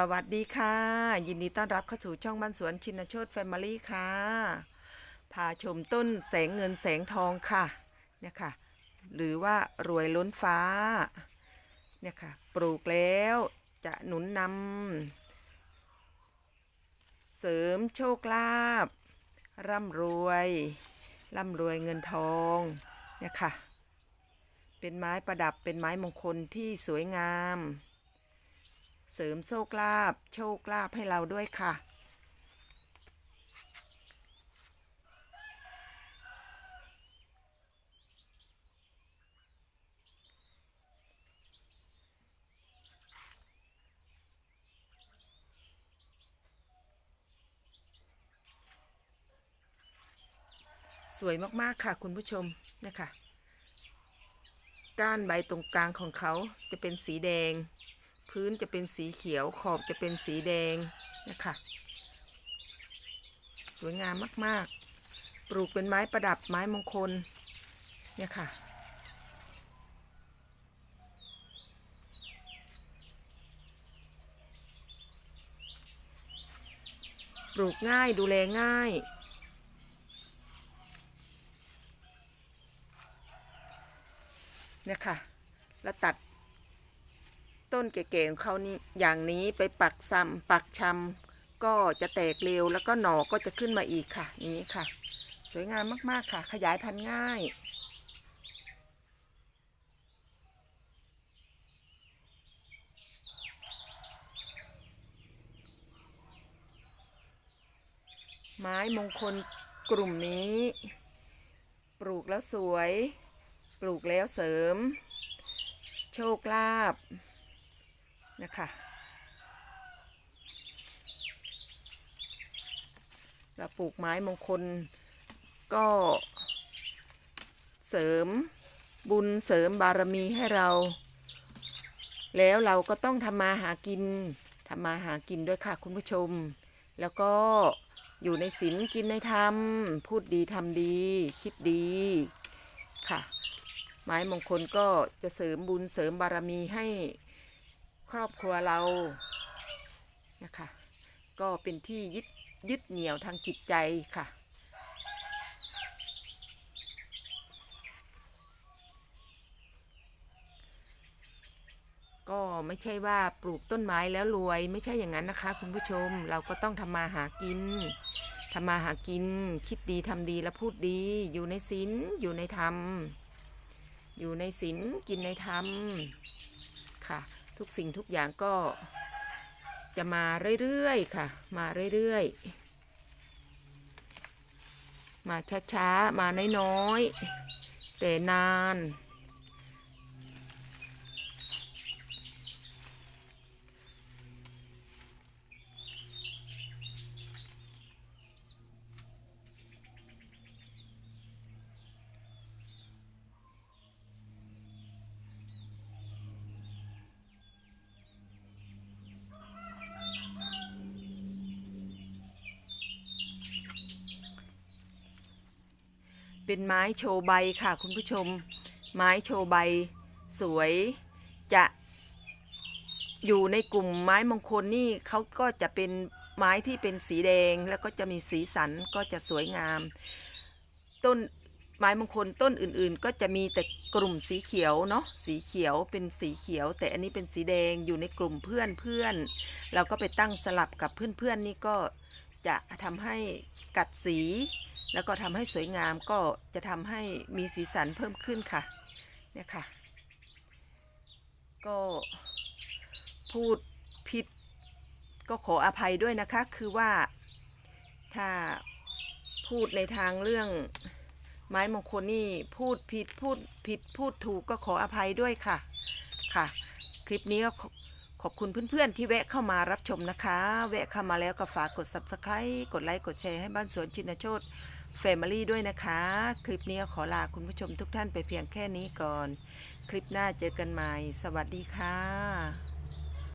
สวัสดีค่ะ ยินดีต้อนรับเข้าสู่ช่องบ้านสวนชินโชตแฟมิลี่ค่ะ พาชมต้นแสงเงินแสงทองค่ะเนี่ยค่ะ หรือว่ารวยล้นฟ้าเนี่ยค่ะ ปลูกแล้วจะหนุนนำเสริมโชคลาภร่ำรวยร่ำรวยเงินทองเนี่ยค่ะ เป็นไม้ประดับเป็นไม้มงคลที่สวยงาม เสริมโชคลาภโชคลาภให้เราด้วยค่ะ สวยมาก ๆ ค่ะ คุณผู้ชมนะคะก้านใบตรงกลางของเขาจะเป็นสีแดง พื้นจะเป็นสีเขียวขอบจะเป็นสีแดงนะคะสวยงามมากๆ ปลูกเป็นไม้ประดับไม้มงคลเนี่ยค่ะ ปลูกง่ายดูแลง่าย เนี่ยค่ะ แล้วตัด ต้นเก๋ๆของเขานี่อย่างนี้ไปปักซ้ำปักชำก็จะแตกเร็วแล้วก็หน่อก็จะขึ้นมาอีกค่ะ นี้ค่ะ สวยงามมากๆค่ะ ขยายพันธุ์ง่ายไม้มงคลกลุ่มนี้ ปลูกแล้วสวย ปลูกแล้วเสริม โชคลาภ นะคะเราปลูกไม้มงคลก็เสริมบุญเสริมบารมีให้เรา แล้วเราก็ต้องทำมาหากินทำมาหากินด้วยค่ะคุณผู้ชม แล้วก็อยู่ในศีลกินในธรรม พูดดีทำดี คิดดีค่ะ ไม้มงคลก็จะเสริมบุญเสริมบารมีให้ ครอบครัวเรานะคะก็เป็นที่ยึดยึดเหนี่ยวทางจิตใจค่ะ ก็ไม่ใช่ว่าปลูกต้นไม้แล้วรวยไม่ใช่อย่างนั้นนะคะ คุณผู้ชมเราก็ต้องทำมาหากินทำมาหากิน คิดดีทำดีและพูดดี อยู่ในศีลอยู่ในธรรม อยู่ในศีลกินในธรรมค่ะ ทุกสิ่งทุกอย่างก็จะมาเรื่อยๆค่ะ มาเรื่อยๆ มาช้าๆ มาน้อยๆ แต่นาน เป็นไม้โชว์ใบค่ะคุณผู้ชม ไม้โชว์ใบ สวยจะอยู่ในกลุ่มไม้มงคลนี่เขาก็จะเป็นไม้ที่เป็นสีแดงแล้วก็จะมีสีสันก็จะสวยงาม ต้นไม้มงคลต้นอื่นๆ ก็จะมีแต่กลุ่มสีเขียวเนาะสีเขียวเป็นสีเขียว แต่อันนี้เป็นสีแดงอยู่ในกลุ่มเพื่อนเพื่อนเราก็ไปตั้งสลับกับเพื่อนๆนี่ก็จะทำให้กัดสี แล้วก็ทำให้สวยงามก็จะทำให้มีสีสันเพิ่มขึ้นค่ะ เนี่ยค่ะ ก็พูดผิดก็ขออภัยด้วยนะคะ คือว่าถ้าพูดในทางเรื่องไม้มงคลนี่พูดผิดพูดผิดพูดถูกก็ขออภัยด้วยค่ะค่ะ คลิปนี้ก็ขอบคุณเพื่อนๆ ที่แวะเข้ามารับชมนะคะ แวะเข้ามาแล้วก็ฝากกด subscribe กดไลค์กดแชร์ให้บ้านสวนชินโชต Family ด้วยนะคะ คลิปนี้ขอลาคุณผู้ชมทุกท่านไปเพียงแค่นี้ก่อน คลิปหน้าเจอกันใหม่ สวัสดีค่ะ